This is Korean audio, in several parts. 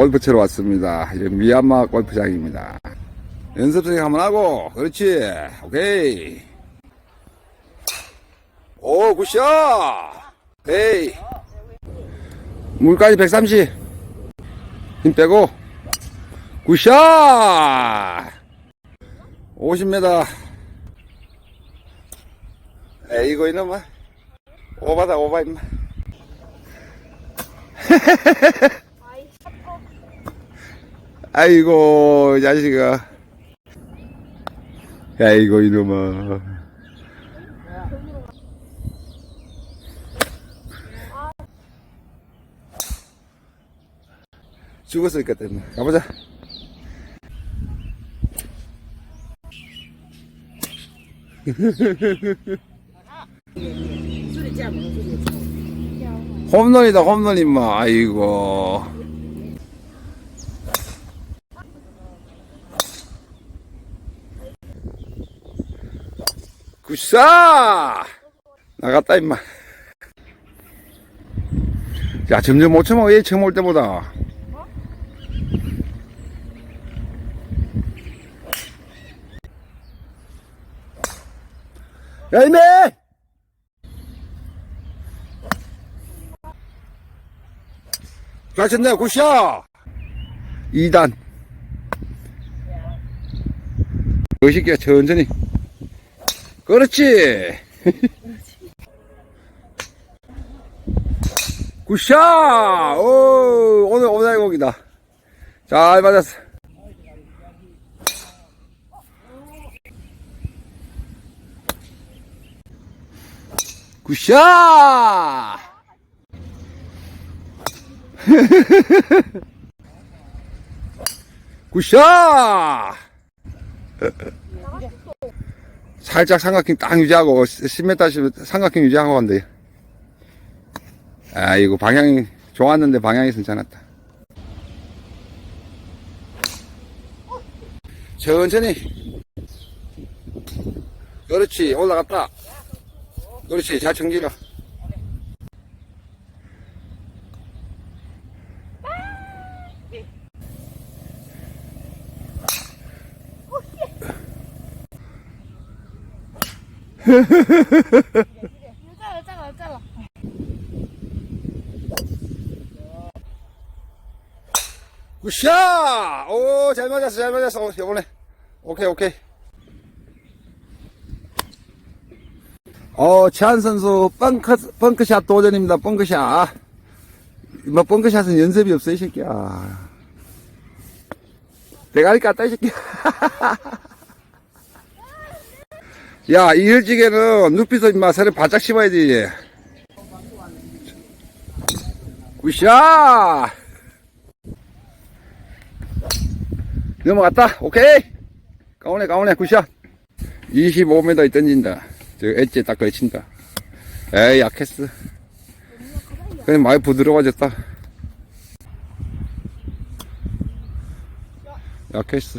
골프 치러 왔습니다. 미얀마 골프장입니다. 연습생 한번 하고, 그렇지. 오케이. 오, 굿샷! 에이. 물까지 130. 힘 빼고. 굿샷! 50m. 에이, 이거 이놈아. 오바다, 오바, 임마. 아이고, 이 자식아. 아이고, 이놈아. 죽었을 것 같다. 가보자. 홈런이다, 홈런, 임마. 아이고. 굿싸! 나갔다, 임마. 야, 점점 못 참아, 얘 처음 올 때보다. 야, 이네! 잘 쳤네, 굿샷! 2단. 멋있게 천천히. 그렇지. 굿샷! 오, 오늘 오다이 곡이다. 잘 맞았어. 굿샷! 굿샷! 살짝 삼각형 딱 유지하고 10m 삼각형 유지하고 간대. 아 이거 방향이 좋았는데 방향이 괜찮았다. 천천히. 그렇지 올라갔다. 그렇지 잘 청지려. 잘라 굿샷! 오, 잘 맞았어, 잘 맞았어. 오, 이번에. 오케이, 오케이. 어, 최한 선수, 펑크, 펑크샷 도전입니다, 펑크샷. 뭐, 펑크샷은 연습이 없어, 이 새끼야. 대가리 깠다, 이 새끼야. 야, 이 일찍에는 눕히서 임마, 새를 바짝 씹어야지. 굿샷! 넘어갔다. 오케이. 가오네, 가오네. 굿샷. 25m 던진다. 저 엣지에 딱 걸친다. 에이, 약했어. 그냥 많이 부드러워졌다. 약했어.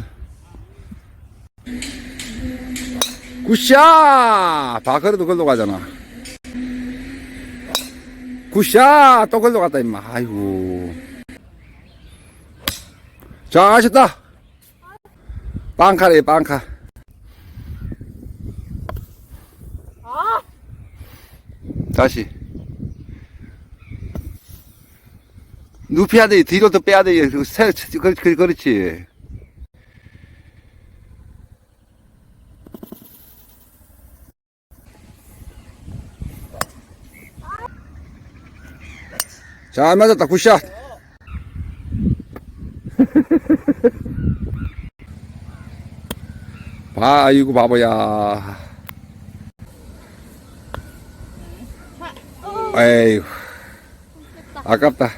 굿샷! 바커르도 걸로 가잖아. 굿샷! 또 걸로 갔다, 임마. 아이고. 자, 하셨다. 빵카래, 빵카. 다시. 눕혀야 돼. 뒤로 더 빼야 돼. 그 새, 그, 그, 그렇지. 잘 맞았다. 굿샷. 봐, 아이고, 바보야. 에이구. 아깝다.